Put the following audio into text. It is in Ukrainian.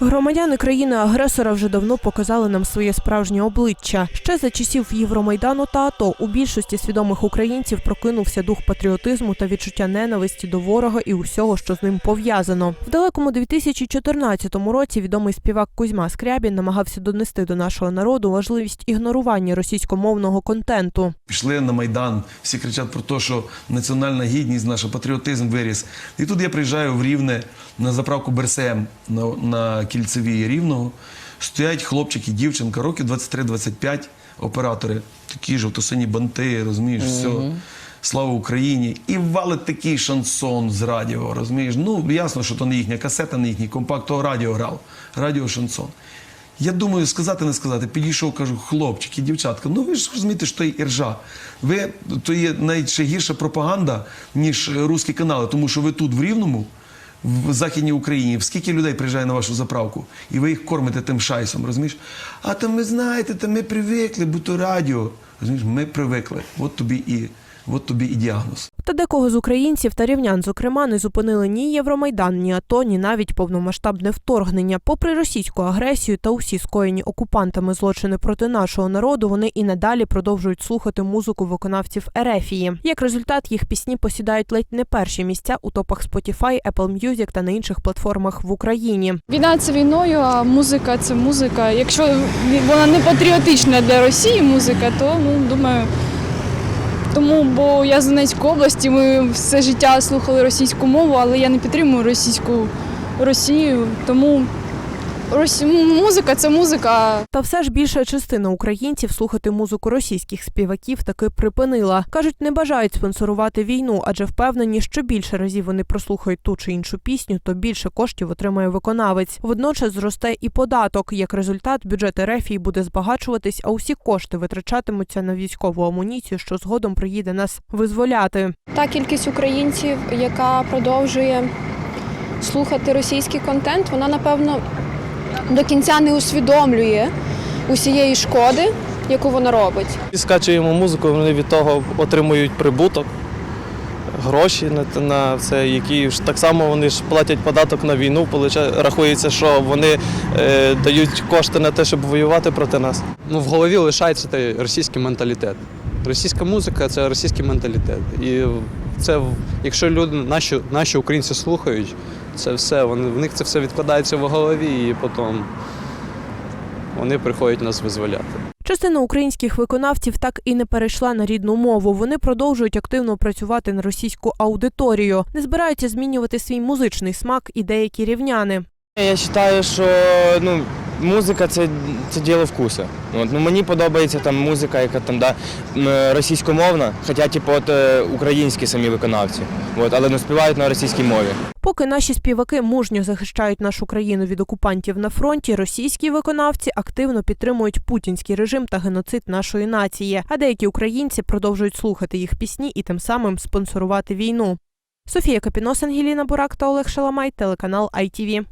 Громадяни країни-агресора вже давно показали нам своє справжнє обличчя. Ще за часів Євромайдану та АТО у більшості свідомих українців прокинувся дух патріотизму та відчуття ненависті до ворога і усього, що з ним пов'язано. В далекому 2014 році відомий співак Кузьма Скрябін намагався донести до нашого народу важливість ігнорування російськомовного контенту. Пішли на Майдан, всі кричать про те, що національна гідність, наш патріотизм виріс. І тут я приїжджаю в Рівне на заправку БРСМ на, на кільцевій Рівного. Стоять хлопчики, дівчинка, років 23-25, оператори, такі жовто-сині банти, розумієш, все. Слава Україні! І валить такий шансон з радіо, розумієш? Ну, ясно, що то не їхня касета, не їхній компакт, то радіо грав. Радіо шансон. Я думаю, сказати, не сказати. Підійшов, кажу, хлопчики, дівчатка, ну ви ж розумієте, що то є іржа. Ви то є навіть ще гірша пропаганда, ніж русські канали, тому що ви тут в Рівному, в Західній Україні, скільки людей приїжджає на вашу заправку, і ви їх кормите тим шайсом, розумієш? А там ми знаєте, там ми привикли, бо то радіо. Розумієш, ми привикли. От тобі і, от тобі і діагноз. Та декого з українців та рівнян, зокрема, не зупинили ні Євромайдан, ні АТО, ні навіть повномасштабне вторгнення. Попри російську агресію та усі скоєні окупантами злочини проти нашого народу, вони і надалі продовжують слухати музику виконавців Ерефії. Як результат, їх пісні посідають ледь не перші місця у топах Spotify, Apple Music та на інших платформах в Україні. Війна це війною, а музика це музика. Якщо вона не патріотична для Росії музика, то ну думаю. Тому, бо я з Донецької області, ми все життя слухали російську мову, але я не підтримую російську Росію. Тому росі... музика це музика. Та все ж більша частина українців слухати музику російських співаків таки припинила. кажуть, не бажають спонсорувати війну, адже впевнені, що більше разів вони прослухають ту чи іншу пісню, то більше коштів отримає виконавець. Водночас зросте і податок. Як результат, бюджет Ерефії буде збагачуватись, а усі кошти витрачатимуться на військову амуніцію, що згодом приїде нас визволяти. та кількість українців, яка продовжує слухати російський контент, вона напевно до кінця не усвідомлює усієї шкоди, яку вона робить. Скачуємо музику, вони від того отримують прибуток, гроші на, на це, які ж так само вони ж платять податок на війну. Рахується, що вони е, дають кошти на те, щоб воювати проти нас. ну, в голові лишається той російський менталітет. Російська музика це російський менталітет. І це, якщо люди, наші, наші українці слухають, це все, вони, в них це все відкладається в голові, і потім вони приходять нас визволяти. Частина українських виконавців так і не перейшла на рідну мову. Вони продовжують активно працювати на російську аудиторію, не збираються змінювати свій музичний смак і деякі рівняни. Я вважаю, що ну, музика це, це діло вкусу. От, ну, мені подобається там музика, яка там да, російськомовна, хоча типу, от, е, українські самі виконавці, от, але не співають на російській мові. Поки наші співаки мужньо захищають нашу країну від окупантів на фронті, російські виконавці активно підтримують путінський режим та геноцид нашої нації. А деякі українці продовжують слухати їх пісні і тим самим спонсорувати війну. Софія Капінос, Ангеліна Бурак та Олег Шаламай, телеканал ITV.